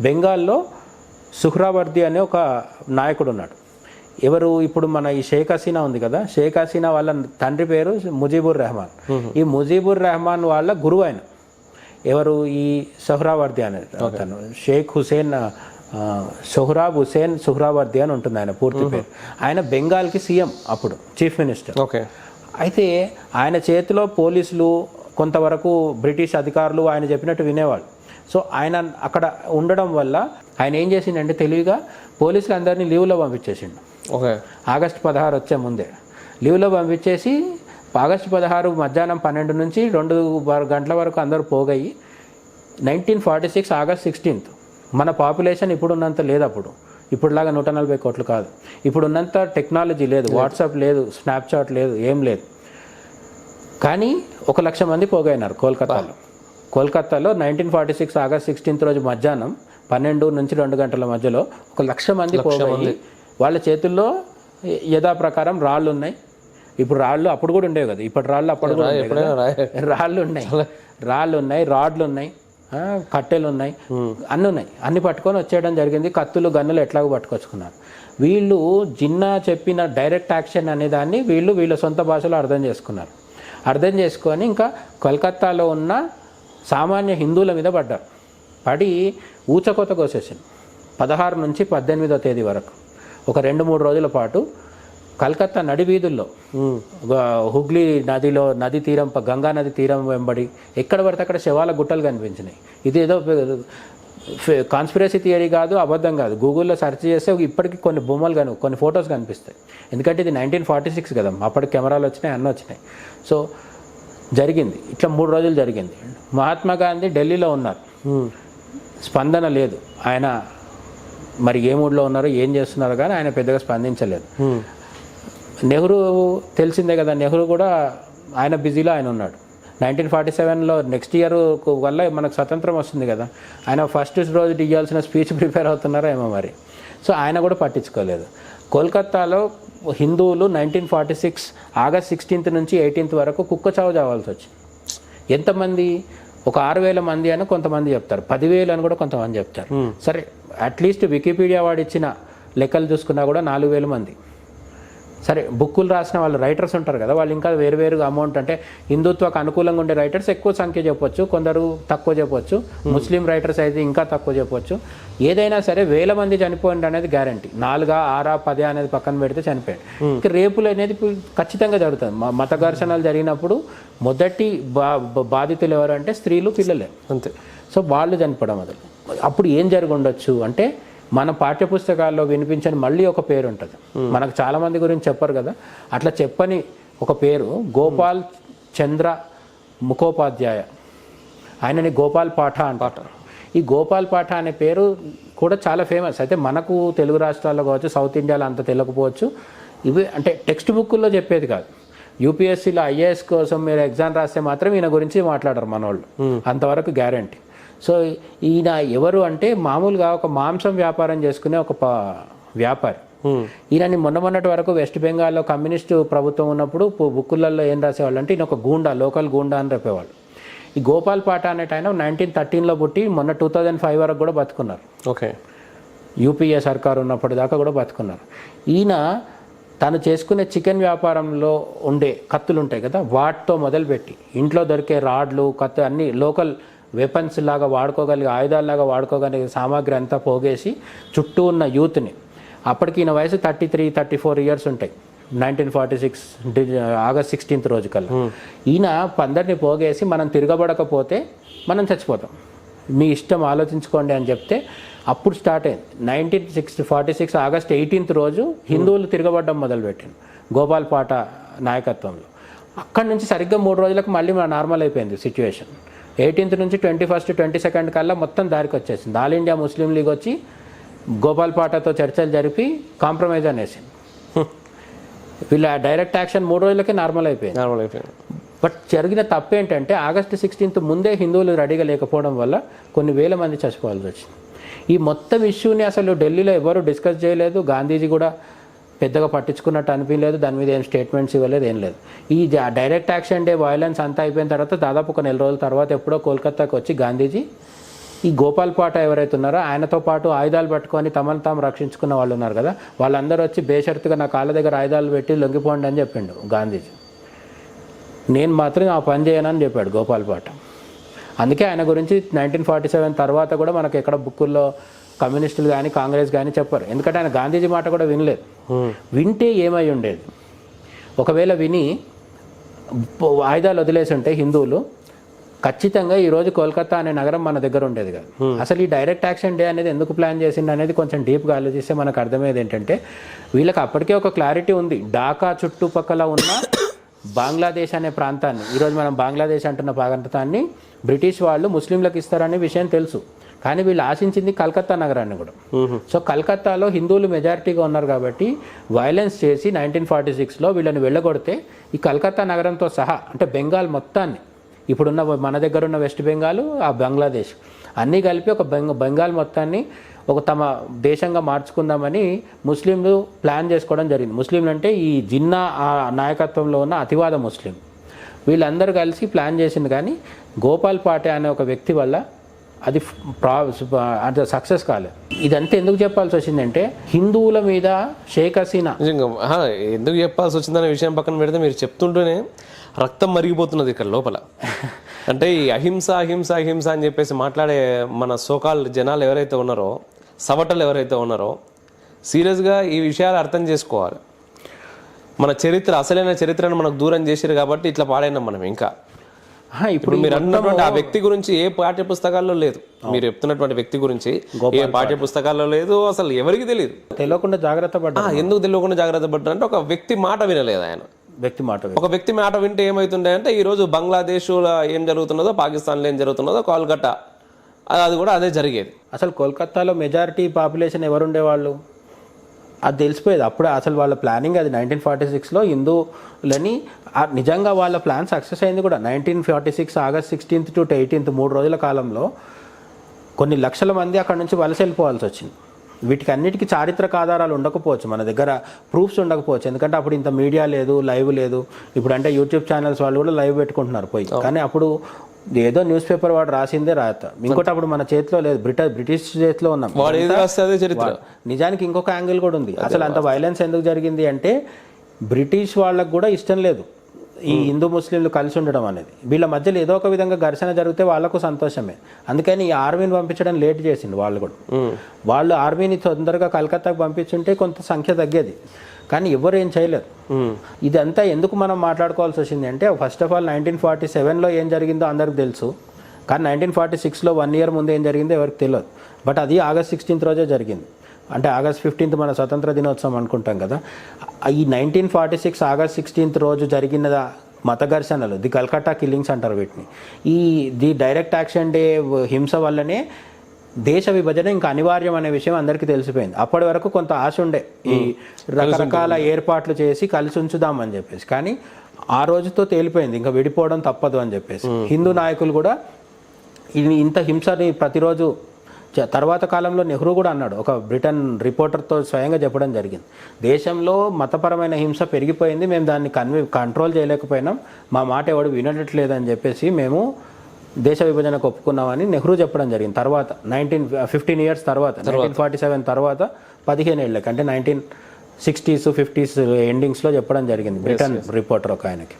బెంగాల్లో సుహ్రావర్ది అనే ఒక నాయకుడు ఉన్నాడు ఎవరు ఇప్పుడు మన ఈ షేక్ హసీనా ఉంది కదా షేక్ హసీనా వాళ్ళ తండ్రి పేరు ముజీబుర్ రెహమాన్. ఈ ముజీబుర్ రెహమాన్ వాళ్ళ గురువు ఆయన. ఎవరు ఈ సుహ్రావర్ది అనే అతను? షేక్ హుసేన్ సొహ్రాబ్ హుసేన్ సుహ్రావర్ది అని ఉంటుంది ఆయన పూర్తి పేరు. ఆయన బెంగాల్కి సీఎం అప్పుడు చీఫ్ మినిస్టర్. ఓకే. అయితే ఆయన చేతిలో పోలీసులు కొంతవరకు బ్రిటిష్ అధికారులు ఆయన చెప్పినట్టు వినేవాళ్ళు. సో ఆయన అక్కడ ఉండడం వల్ల ఆయన ఏం చేసిండంటే తెలివిగా పోలీసులు అందరినీ లీవ్లో పంపించేసిండు. ఓకే. ఆగస్టు పదహారు వచ్చే ముందే. లీవ్లో పంపించేసి ఆగస్టు పదహారు మధ్యాహ్నం పన్నెండు నుంచి రెండు గంటల వరకు అందరూ పోగయ్యి nineteen forty six August sixteenth. మన పాపులేషన్ ఇప్పుడున్నంత లేదు అప్పుడు ఇప్పుడులాగా నూట నలభై కోట్లు కాదు. ఇప్పుడున్నంత టెక్నాలజీ లేదు వాట్సాప్ లేదు స్నాప్చాట్ లేదు ఏం లేదు. కానీ ఒక లక్ష మంది పోగైనారు కోల్కతాలో. కోల్కతాలో nineteen forty six August sixteenth రోజు మధ్యాహ్నం పన్నెండు నుంచి రెండు గంటల మధ్యలో ఒక లక్ష మంది పోగయి వాళ్ళ చేతుల్లో యథాప్రకారం రాళ్ళు ఉన్నాయి. ఇప్పుడు రాళ్ళు అప్పుడు కూడా ఉండేవి కదా. ఇప్పటి రాళ్ళు అప్పుడు రాళ్ళు ఉన్నాయి. రాళ్ళు ఉన్నాయి రాడ్లు ఉన్నాయి కట్టెలు ఉన్నాయి అన్నీ ఉన్నాయి. అన్ని పట్టుకొని వచ్చేయడం జరిగింది. కత్తులు గన్నులు ఎట్లాగో పట్టుకొచ్చుకున్నారు. వీళ్ళు జిన్నా చెప్పిన డైరెక్ట్ యాక్షన్ అనే దాన్ని వీళ్ళు వీళ్ళ సొంత భాషలో అర్థం చేసుకున్నారు. అర్థం చేసుకొని ఇంకా కలకత్తాలో ఉన్న సామాన్య హిందువుల మీద పడ్డారు. పడి ఊచకోత కోసేసింది. పదహారు నుంచి పద్దెనిమిదో తేదీ వరకు. ఒక రెండు మూడు రోజుల పాటు కలకత్తా నడి వీధుల్లో హుగ్లీ నదిలో నది తీరం గంగా నది తీరం వెంబడి ఎక్కడ పడితే అక్కడ శవాల గుట్టలు కనిపించినాయి. ఇది ఏదో కాన్స్పిరసీ థియరీ కాదు అబద్ధం కాదు. గూగుల్లో సెర్చ్ చేస్తే ఇప్పటికీ కొన్ని బొమ్మలు కను కొన్ని ఫొటోస్ కనిపిస్తాయి. ఎందుకంటే ఇది నైన్టీన్ ఫార్టీ సిక్స్ కదా అప్పటికి కెమెరాలు వచ్చినాయి అన్నీ వచ్చినాయి. సో జరిగింది. ఇట్లా మూడు రోజులు జరిగింది. మహాత్మా గాంధీ ఢిల్లీలో ఉన్నారు. స్పందన లేదు. ఆయన మరి ఏ మూడ్లో ఉన్నారో ఏం చేస్తున్నారో కానీ ఆయన పెద్దగా స్పందించలేదు. నెహ్రూ తెలిసిందే కదా నెహ్రూ కూడా ఆయన బిజీలో ఆయన ఉన్నాడు. నైన్టీన్ ఫార్టీ సెవెన్లో నెక్స్ట్ ఇయర్ వల్ల మనకు స్వతంత్రం వస్తుంది కదా. ఆయన ఫస్ట్ రోజు ఇవ్వాల్సిన స్పీచ్ ప్రిపేర్ అవుతున్నారో ఏమో మరి. సో ఆయన కూడా పట్టించుకోలేదు. కోల్కత్తాలో హిందువులు nineteen forty six August sixteenth నుంచి ఎయిటీన్త్ వరకు కుక్క చావు చావాల్సి వచ్చింది. ఎంతమంది? ఒక ఆరు వేల మంది అని కొంతమంది చెప్తారు. పదివేలు అని కూడా కొంతమంది చెప్తారు. సరే అట్లీస్ట్ వికీపీడియా వాడు ఇచ్చిన లెక్కలు చూసుకున్నా కూడా నాలుగు వేల మంది. సరే బుక్కులు రాసిన వాళ్ళు రైటర్స్ ఉంటారు కదా వాళ్ళు ఇంకా వేరు వేరుగా అమౌంట్ అంటే హిందుత్వకు అనుకూలంగా ఉండే రైటర్స్ ఎక్కువ సంఖ్య చెప్పొచ్చు కొందరు తక్కువ చెప్పొచ్చు ముస్లిం రైటర్స్ అయితే ఇంకా తక్కువ చెప్పొచ్చు. ఏదైనా సరే వేల మంది చనిపోయింది అనేది గ్యారంటీ నాలుగా ఆరా పదే అనేది పక్కన పెడితే చనిపోయాడు ఇంకా రేపులు అనేది ఖచ్చితంగా జరుగుతుంది. మత ఘర్షణలు జరిగినప్పుడు మొదటి బా బాధితులు ఎవరంటే స్త్రీలు పిల్లలే. అంతే. సో వాళ్ళు చనిపోవడం మొదలు. అప్పుడు ఏం జరిగి ఉండొచ్చు అంటే మన పాఠ్యపుస్తకాల్లో వినిపించని మళ్ళీ ఒక పేరు ఉంటుంది. మనకు చాలా మంది గురించి చెప్పరు కదా. అట్లా చెప్పని ఒక పేరు గోపాల్ చంద్ర ముఖోపాధ్యాయ. ఆయనని గోపాల్ పాఠ అంటారు. ఈ గోపాల్ పాఠ అనే పేరు కూడా చాలా ఫేమస్ అయితే మనకు తెలుగు రాష్ట్రాల్లో కావచ్చు సౌత్ ఇండియాలో అంత తెలియకపోవచ్చు. ఇవి అంటే టెక్స్ట్ బుక్కుల్లో చెప్పేది కాదు. యూపీఎస్సీలో ఐఏఎస్ కోసం మీరు ఎగ్జామ్ రాస్తే మాత్రం ఈయన గురించి మాట్లాడరు మనోళ్ళు. అంతవరకు గ్యారంటీ సో ఈయన ఎవరు అంటే మామూలుగా ఒక మాంసం వ్యాపారం చేసుకునే ఒక వ్యాపారి. ఈయనని మొన్న మొన్నటి వరకు వెస్ట్ బెంగాల్లో కమ్యూనిస్టు ప్రభుత్వం ఉన్నప్పుడు బుక్కులలో ఏం రాసేవాళ్ళు అంటే ఈయన ఒక గూండా లోకల్ గూండా అని చెప్పేవాళ్ళు. ఈ గోపాల్ పాట అనేట ఆయన నైన్టీన్ థర్టీన్లో పుట్టి మొన్న టూ థౌజండ్ ఫైవ్ వరకు కూడా బతుకున్నారు. ఓకే. యూపీఏ సర్కారు ఉన్నప్పటిదాకా కూడా బతుకున్నారు. ఈయన తను చేసుకునే చికెన్ వ్యాపారంలో ఉండే కత్తులు ఉంటాయి కదా వాటితో మొదలుపెట్టి ఇంట్లో దొరికే రాడ్లు కత్తి అన్ని లోకల్ వెపన్స్ లాగా వాడుకోగలిగే ఆయుధాల్లాగా వాడుకోగలిగే సామాగ్రి అంతా పోగేసి చుట్టూ ఉన్న యూత్ని. అప్పటికి ఈయన వయసు thirty three thirty four years ఉంటాయి. Nineteen forty six August sixteenth రోజు కల్లా ఈయన అందరిని పోగేసి మనం తిరగబడకపోతే మనం చచ్చిపోతాం. మీ ఇష్టం ఆలోచించుకోండి అని చెప్తే అప్పుడు స్టార్ట్ అయింది. Nineteen six forty six August eighteenth రోజు హిందువులు తిరగబడడం మొదలుపెట్టింది గోపాల్ పాట నాయకత్వంలో. అక్కడి నుంచి సరిగ్గా మూడు రోజులకు మళ్ళీ మన నార్మల్ అయిపోయింది సిచ్యువేషన్. ఎయిటీన్త్ నుంచి ట్వంటీ ఫస్ట్ ట్వంటీ సెకండ్ కల్లా మొత్తం దారికి వచ్చేసింది. ఆల్ ఇండియా ముస్లిం లీగ్ వచ్చి గోపాల్ పాటతో చర్చలు జరిపి కాంప్రమైజ్ అనేసింది. వీళ్ళ డైరెక్ట్ యాక్షన్ మూడు రోజులకే నార్మల్ అయిపోయింది. నార్మల్ అయిపోయింది. బట్ జరిగిన తప్పు ఏంటంటే ఆగస్టు సిక్స్టీన్త్ ముందే హిందువులు రెడీగా లేకపోవడం వల్ల కొన్ని వేల మంది చచ్చిపోవాల్సి వచ్చింది. ఈ మొత్తం ఇష్యూని అసలు ఢిల్లీలో ఎవరు డిస్కస్ చేయలేదు. గాంధీజీ కూడా పెద్దగా పట్టించుకున్నట్టు అనిపించలేదు. దాని మీద ఏం స్టేట్మెంట్స్ ఇవ్వలేదు ఏం లేదు. ఈ డైరెక్ట్ యాక్షన్ డే వైలెన్స్ అంతా అయిపోయిన తర్వాత దాదాపు ఒక నెల రోజుల తర్వాత ఎప్పుడో కోల్కతాకి వచ్చి గాంధీజీ ఈ గోపాల్ పాట ఎవరైతే ఉన్నారో ఆయనతో పాటు ఆయుధాలు పట్టుకొని తమను తాము రక్షించుకున్న వాళ్ళు ఉన్నారు కదా వాళ్ళందరూ వచ్చి బేషరతుగా నా కాళ్ళ దగ్గర ఆయుధాలు పెట్టి లొంగిపోండి అని చెప్పిండు గాంధీజీ. నేను మాత్రం ఆ పని చేయనని చెప్పాడు గోపాల్ పాట. అందుకే ఆయన గురించి నైన్టీన్ ఫార్టీ సెవెన్ తర్వాత కూడా మనకు ఎక్కడ బుక్కుల్లో కమ్యూనిస్టులు కానీ కాంగ్రెస్ కానీ చెప్పారు. ఎందుకంటే ఆయన గాంధీజీ మాట కూడా వినలేదు. వింటే ఏమై ఉండేది. ఒకవేళ విని ఆయుధాలు వదిలేసి ఉంటే హిందువులు ఖచ్చితంగా ఈరోజు కోల్కతా అనే నగరం మన దగ్గర ఉండేది కాదు. అసలు ఈ డైరెక్ట్ యాక్షన్ డే అనేది ఎందుకు ప్లాన్ చేసిండు అనేది కొంచెం డీప్గా ఆలోచిస్తే మనకు అర్థమయ్యేది ఏంటంటే వీళ్ళకి అప్పటికే ఒక క్లారిటీ ఉంది. ఢాకా చుట్టుపక్కల ఉన్న బంగ్లాదేశ్ అనే ప్రాంతాన్ని ఈరోజు మనం బంగ్లాదేశ్ అంటున్న ప్రాంతాన్ని బ్రిటిష్ వాళ్ళు ముస్లింలకు ఇస్తారనే విషయం తెలుసు. కానీ వీళ్ళు ఆశించింది కలకత్తా నగరాన్ని కూడా. సో కలకత్తాలో హిందువులు మెజారిటీగా ఉన్నారు కాబట్టి వైలెన్స్ చేసి నైన్టీన్ ఫార్టీ సిక్స్లో వీళ్ళని వెళ్ళగొడితే ఈ కలకత్తా నగరంతో సహా అంటే బెంగాల్ మొత్తాన్ని ఇప్పుడున్న మన దగ్గర ఉన్న వెస్ట్ బెంగాల్ ఆ బంగ్లాదేశ్ అన్నీ కలిపి ఒక బెంగ బెంగాల్ మొత్తాన్ని ఒక తమ దేశంగా మార్చుకుందామని ముస్లింలు ప్లాన్ చేసుకోవడం జరిగింది. ముస్లింలు అంటే ఈ జిన్నా ఆ నాయకత్వంలో ఉన్న అతివాద ముస్లిం. వీళ్ళందరూ కలిసి ప్లాన్ చేసింది కానీ గోపాల్ పాటే అనే ఒక వ్యక్తి వల్ల అది ప్రా అంటే సక్సెస్ కాలేదు. ఇదంతా ఎందుకు చెప్పాల్సి వచ్చిందంటే హిందువుల మీద షేక్ హసీనా ఎందుకు చెప్పాల్సి వచ్చిందనే విషయం పక్కన పెడితే మీరు చెప్తుంటేనే రక్తం మరిగిపోతున్నది ఇక్కడ లోపల. అంటే ఈ అహింస అహింస అహింస అని చెప్పేసి మాట్లాడే మన సోకాల్ జనాలు ఎవరైతే ఉన్నారో సవటలు ఎవరైతే ఉన్నారో సీరియస్గా ఈ విషయాలు అర్థం చేసుకోవాలి. మన చరిత్ర అసలైన చరిత్రను మనకు దూరం చేశారు కాబట్టి ఇట్లా పాడైనాం మనం ఇంకా. ఇప్పుడు మీరు అన్నటువంటి ఆ వ్యక్తి గురించి ఏ పాఠ్య పుస్తకాల్లో లేదు మీరు చెప్తున్నటువంటి వ్యక్తి గురించి ఏ పాఠ్య పుస్తకాల్లో లేదు అసలు ఎవరికి తెలియదు తెలియకుండా జాగ్రత్త పడ్డా ఎందుకు తెలియకుండా జాగ్రత్త పడ్డారు అంటే ఒక వ్యక్తి మాట వినలేదు ఆయన. వ్యక్తి మాట ఒక వ్యక్తి మాట వింటే ఏమవుతుండే అంటే ఈ రోజు బంగ్లాదేశ్లో ఏం జరుగుతున్నదో పాకిస్తాన్లో ఏం జరుగుతున్నదో కోల్కతా. అది- కూడా అదే జరిగేది. అసలు కోల్కతాలో మెజారిటీ పాపులేషన్ ఎవరు ఉండేవాళ్ళు అది తెలిసిపోయేది. అప్పుడే అసలు వాళ్ళ ప్లానింగ్ అది నైన్టీన్ ఫార్టీ సిక్స్లో హిందువులని నిజంగా వాళ్ళ ప్లాన్ సక్సెస్ అయింది కూడా. Nineteen forty six August sixteenth to eighteenth మూడు రోజుల కాలంలో కొన్ని లక్షల మంది అక్కడ నుంచి వలస వెళ్ళిపోవాల్సి వచ్చింది. వీటికి అన్నిటికీ చారిత్రక ఆధారాలు ఉండకపోవచ్చు. మన దగ్గర ప్రూఫ్స్ ఉండకపోవచ్చు. ఎందుకంటే అప్పుడు ఇంత మీడియా లేదు లైవ్ లేదు. ఇప్పుడు అంటే యూట్యూబ్ ఛానల్స్ వాళ్ళు కూడా లైవ్ పెట్టుకుంటున్నారు పోయి. కానీ అప్పుడు ఏదో న్యూస్ పేపర్ వాడు రాసిందే రాత. ఇంకోటి అప్పుడు మన చేతిలో లేదు బ్రిటిష్ బ్రిటిష్ చేతిలో ఉన్నాం. చరిత్ర. నిజానికి ఇంకొక యాంగిల్ కూడా ఉంది. అసలు అంత వైలెన్స్ ఎందుకు జరిగింది అంటే బ్రిటిష్ వాళ్ళకు కూడా ఇష్టం లేదు. ఈ హిందూ ముస్లింలు కలిసి ఉండడం అనేది. వీళ్ళ మధ్యలో ఏదో ఒక విధంగా ఘర్షణ జరిగితే వాళ్ళకు సంతోషమే. అందుకని ఈ ఆర్మీని పంపించడం లేట్ చేసింది వాళ్ళు కూడా. వాళ్ళు ఆర్మీని తొందరగా కలకత్తాకు పంపించుంటే కొంత సంఖ్య తగ్గేది. కానీ ఎవరు ఏం చేయలేదు. ఇదంతా ఎందుకు మనం మాట్లాడుకోవాల్సి వచ్చింది అంటే first of all nineteen forty సెవెన్లో ఏం జరిగిందో అందరికి తెలుసు. కానీ నైన్టీన్ ఫార్టీ సిక్స్లో వన్ ఇయర్ ముందు ఏం జరిగిందో ఎవరికి తెలియదు. బట్ అది ఆగస్ట్ సిక్స్టీన్త్ రోజే జరిగింది. అంటే ఆగస్ట్ ఫిఫ్టీన్త్ మన స్వతంత్ర దినోత్సవం అనుకుంటాం కదా. ఈ nineteen forty six August sixteenth రోజు జరిగిన మత ఘర్షణలు ది కల్కట్టా కిల్లింగ్స్ అంటారు వీటిని. ఈ ది డైరెక్ట్ యాక్షన్ డే హింస వల్లనే దేశ విభజన ఇంకా అనివార్యం అనే విషయం అందరికీ తెలిసిపోయింది. అప్పటి వరకు కొంత ఆశ ఉండే. ఈ రకరకాల ఏర్పాట్లు చేసి కలిసి ఉంచుదామని చెప్పేసి. కానీ ఆ రోజుతో తేలిపోయింది. ఇంకా విడిపోవడం తప్పదు అని చెప్పేసి. హిందూ నాయకులు కూడా ఇది ఇంత హింసని ప్రతిరోజు తర్వాత కాలంలో నెహ్రూ కూడా అన్నాడు. ఒక బ్రిటన్ రిపోర్టర్తో స్వయంగా చెప్పడం జరిగింది. దేశంలో మతపరమైన హింస పెరిగిపోయింది. మేము దాన్ని కన్వి కంట్రోల్ చేయలేకపోయినాం. మా మాట ఎవడు వినట్లేదని చెప్పేసి మేము దేశ విభజనకు ఒప్పుకున్నామని నెహ్రూ చెప్పడం జరిగింది. తర్వాత నైన్టీన్ ఫిఫ్టీన్ ఇయర్స్ తర్వాత నైన్టీన్ ఫార్టీ సెవెన్ తర్వాత పదిహేను ఏళ్ళకి అంటే నైన్టీన్ సిక్స్టీస్ ఫిఫ్టీస్ ఎండింగ్స్లో చెప్పడం జరిగింది బ్రిటన్ రిపోర్టర్ ఒక ఆయనకి.